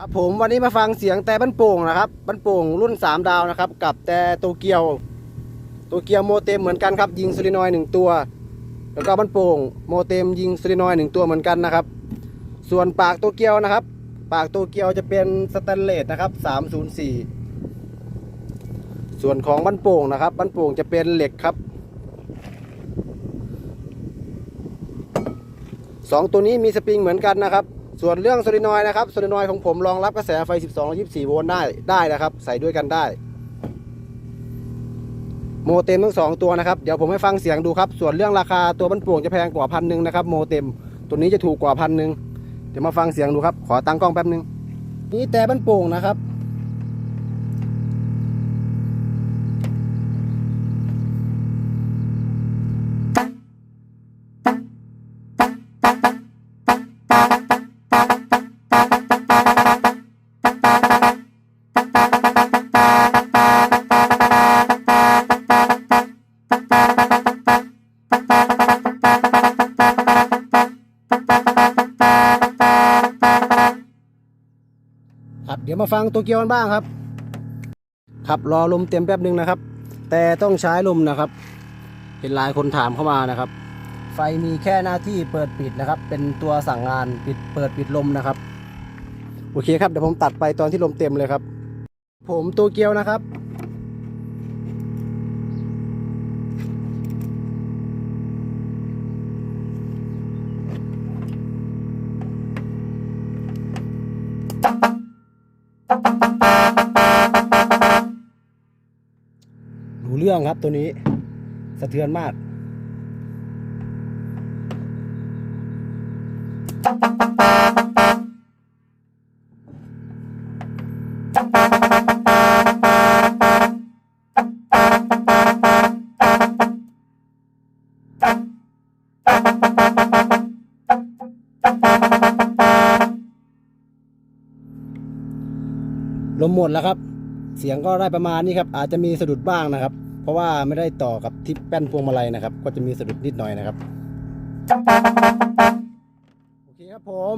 ครับผมวันนี้มาฟังเสียงแต่บ้านโป่งนะครับบ้านโป่งรุ่น 3 ดาวนะครับ กับแต่โตเกียวโตเกียวโมเต็มเหมือนกันครับ ยิงซูรินอยหนึ่งตัว แล้วก็บ้านโป่งโมเต็มยิงซูรินอยหนึ่งตัวเหมือนกันนะครับ ส่วนปากโตเกียวนะครับ ปากโตเกียวจะเป็นสแตนเลสนะครับ 304 ส่วนของบ้านโป่งนะครับบ้านโป่งจะเป็นเหล็กครับสองตัวนี้มีสปริงเหมือนกันนะครับ ส่วนเรื่องโซลินอยนะครับโซลินอยของผมรองรับกระแสไฟ 12 24 โวลต์ได้ได้นะครับ ใส่ด้วยกันได้ โมเต็มทั้งสองตัวนะครับ เดี๋ยวผมให้ฟังเสียงดูครับ ส่วนเรื่องราคาตัวบันป่วงจะแพงกว่าพันหนึ่งนะครับ โมเต็ม ตัวนี้จะถูกกว่าพันหนึ่งเดี๋ยวมาฟังเสียงดูครับ ขอตั้งกล้องแป๊บหนึงนี่แต่บันป่งนะครับ ครับเดี๋ยวมาฟังตัวเกียวกันบ้างครับ ครับรอลมเต็มแป๊บหนึ่งนะครับ แต่ต้องใช้ลมนะครับ เห็นหลายคนถามเข้ามานะครับ ไฟมีแค่หน้าที่เปิดปิดนะครับ เป็นตัวสั่งงานปิดเปิดปิดลมนะครับ โอเคครับเดี๋ยวผมตัดไปตอนที่ลมเต็มเลยครับ ผมตัวเกียวนะครับ รู้เรื่องครับตัวนี้ สะเทือนมาก ลมหมดแล้วครับ เสียงก็ได้ประมาณนี้ครับ อาจจะมีสะดุดบ้างนะครับ เพราะว่าไม่ได้ต่อกับที่แป้นพวงมาลัยนะครับ ก็จะมีสะดุดนิดหน่อยนะครับ โอเคครับผม